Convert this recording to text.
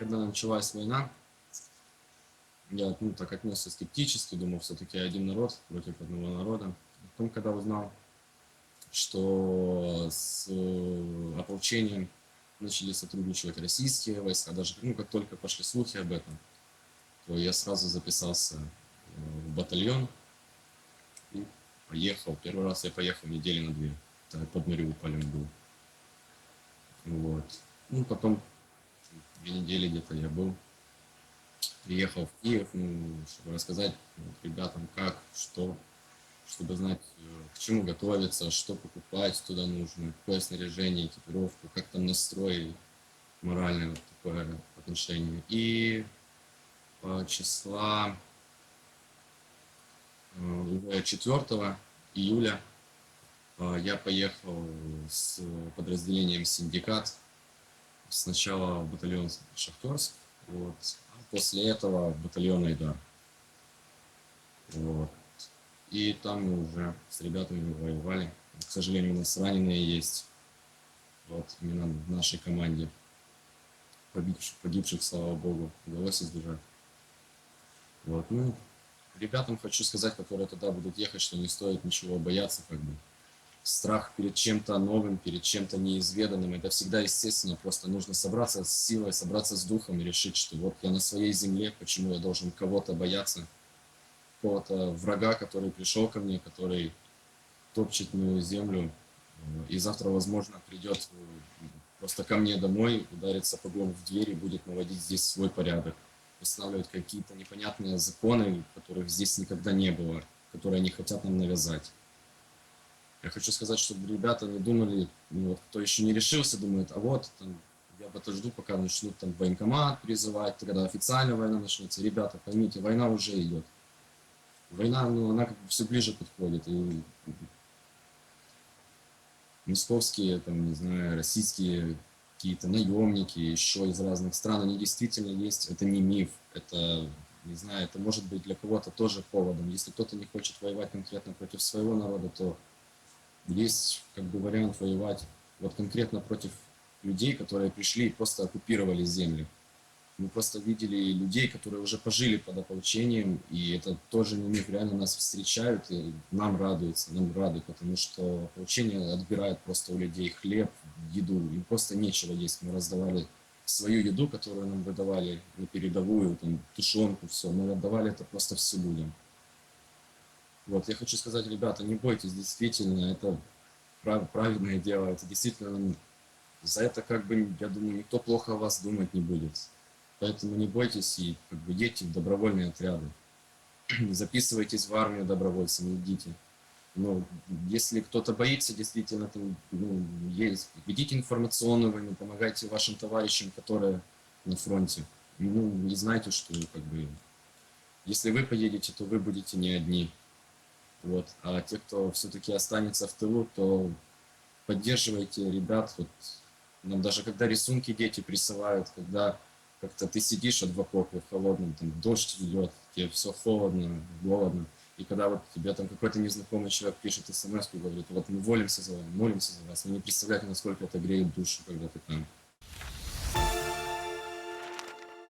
когда началась война, я ну, так отнесся скептически, думал, все-таки один народ против одного народа. Потом, когда узнал, что с э, ополчением начали сотрудничать российские войска, даже ну, как только пошли слухи об этом, то я сразу записался э, в батальон и поехал. Первый раз я поехал недели на две. Под Мариуполем был. Вот. Ну, потом две недели где-то я был. Приехал в Киев, ну, чтобы рассказать ребятам, как, что, чтобы знать, э, к чему готовиться, что покупать туда нужно, какое снаряжение, экипировку, как там настрой моральное вот такое отношение. И числа э, уже 4 июля э, я поехал с подразделением «Синдикат» сначала батальон «Шахтерск», вот, а после этого батальон «Айдар». Вот. И там мы уже с ребятами воевали. К сожалению, у нас раненые есть. Вот, именно в нашей команде. Погибших, погибших слава богу, удалось избежать. Вот, ну, ребятам хочу сказать, которые туда будут ехать, что не стоит ничего бояться, как бы. Страх перед чем-то новым, перед чем-то неизведанным, это всегда естественно, просто нужно собраться с силой, собраться с духом и решить, что вот я на своей земле, почему я должен кого-то бояться, какого-то врага, который пришел ко мне, который топчет мою землю, и завтра, возможно, придет э, просто ко мне домой, ударит сапогом в дверь и будет наводить здесь свой порядок. Устанавливать какие-то непонятные законы, которых здесь никогда не было, которые они хотят нам навязать. Я хочу сказать, чтобы ребята не думали, ну, вот, кто еще не решился, думает, а вот, там, я подожду, пока начнут там военкомат призывать, когда официальная война начнется. Ребята, поймите, война уже идет. Война, ну, она как бы все ближе подходит. И московские, там, не знаю, российские какие-то наемники еще из разных стран, они действительно есть, это не миф, это, не знаю, это может быть для кого-то тоже поводом. Если кто-то не хочет воевать конкретно против своего народа, то есть как бы вариант воевать вот конкретно против людей, которые пришли и просто оккупировали земли. Мы просто видели людей, которые уже пожили под ополчением, и это тоже не миф, реально нас встречают, и нам радуется, нам рады, потому что ополчение отбирает просто у людей хлеб, еду, им просто нечего есть. Мы раздавали свою еду, которую нам выдавали на передовую, там, тушенку, все, мы отдавали это просто все людям. Вот, я хочу сказать, ребята, не бойтесь, действительно, это прав, правильное дело, это действительно, за это, как бы, я думаю, никто плохо о вас думать не будет. Поэтому не бойтесь и как бы едьте в добровольные отряды. Записывайтесь в армию добровольцами, идите. Но если кто-то боится, действительно, там, ну, есть, ведите информационную войну, помогайте вашим товарищам, которые на фронте. Ну, и знайте, что как бы, если вы поедете, то вы будете не одни. Вот. А те, кто все-таки останется в тылу, то поддерживайте ребят. Вот, нам даже когда рисунки дети присылают, когда как-то ты сидишь от в окопе там дождь идет, тебе все холодно, голодно, и когда вот тебе там какой-то незнакомый человек пишет смс и говорит, вот мы молимся за вас, молимся за вас, вы не представляете, насколько это греет душу, когда ты там.